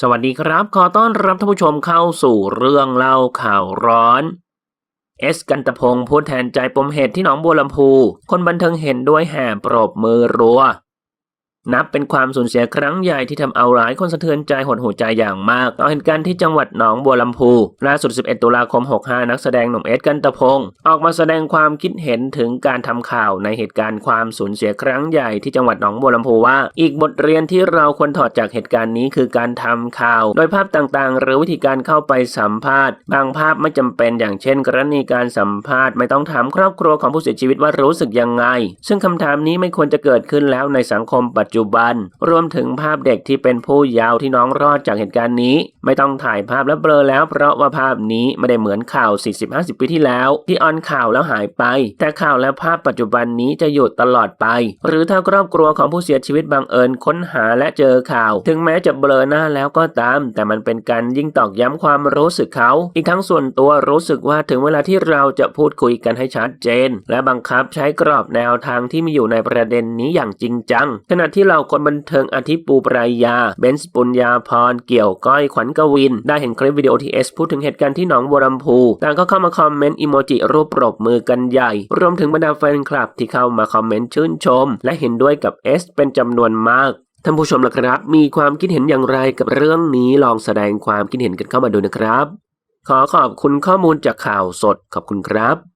สวัสดีครับ ขอต้อนรับท่านผู้ชมเข้าสู่เรื่องเล่าข่าวร้อน เอสกันตพงศ์พูดแทนใจปมเหตุที่หนองบัวลำพู คนบันเทิงเห็นด้วยแห่ปรบมือรัว นับเป็นความสูญเสียครั้งใหญ่ที่ทำเอาหลายคนสะเทือนใจหดหูใจอย่างมากต่อเหตุการณ์ที่จังหวัดหนองบัวลำพูล่าสุด 11 ตุลาคม 65 นักแสดงหนุ่มเอสกันตะพงศ์ออกมาแสดงความคิดเห็นถึงการทำข่าวในเหตุการณ์ความสูญเสียครั้งใหญ่ที่จังหวัดหนองบัวลำพูว่า อีกบทเรียนที่เราควรถอดจากเหตุการณ์นี้คือการทำข่าว โดยภาพต่างๆ หรือวิธีการเข้าไปสัมภาษณ์ บางภาพไม่จำเป็นอย่างเช่น กรณีการสัมภาษณ์ไม่ต้องถามครอบครัวของผู้เสียชีวิตว่ารู้สึกยังไง ซึ่งคำถามนี้ไม่ควรจะเกิดขึ้นแล้วในสังคมปัจจุบัน รวมถึงภาพเด็กที่เป็นผู้เยาว์ที่น้องรอดจากเหตุการณ์นี้ ไม่ต้องถ่ายภาพและเบลอแล้ว เพราะว่าภาพนี้ไม่ได้เหมือนข่าว 40-50 ปีที่แล้ว ที่ออนข่าวแล้วหายไป แต่ข่าวและภาพปัจจุบันนี้จะอยู่ตลอดไป หรือถ้าครอบครัวของผู้เสียชีวิตบังเอิญค้นหาและเจอข่าว ถึงแม้จะเบลอหน้าแล้วก็ตาม แต่มันเป็นการยิ่งตอกย้ำความรู้สึกเขา อีกทั้งส่วนตัวรู้สึกว่าถึงเวลาที่เราจะพูดคุยกันให้ชัดเจน และบังคับใช้กรอบแนวทางที่มีอยู่ในประเด็นนี้อย่างจริงจัง ขณะที่เราคนบันเทิงอาทิปูปรายาเบนซ์ปุญญาพรเกี่ยวก้อยขวัญกวิน ได้เห็นคลิปวิดีโอที่เอสพูดถึงเหตุการณ์ที่หนองบัวลำพู ต่างก็เข้ามาคอมเมนต์อิโมจิรูปปรบมือกันใหญ่ รวมถึงบรรดาแฟนคลับที่เข้ามาคอมเมนต์ชื่นชม และเห็นด้วยกับเอสเป็นจำนวนมากท่านผู้ชมล่ะครับ มีความคิดเห็นอย่างไรกับเรื่องนี้ลองแสดงความคิดเห็นกันเข้ามาดูนะครับ ขอขอบคุณข้อมูลจากข่าวสดขอบคุณครับ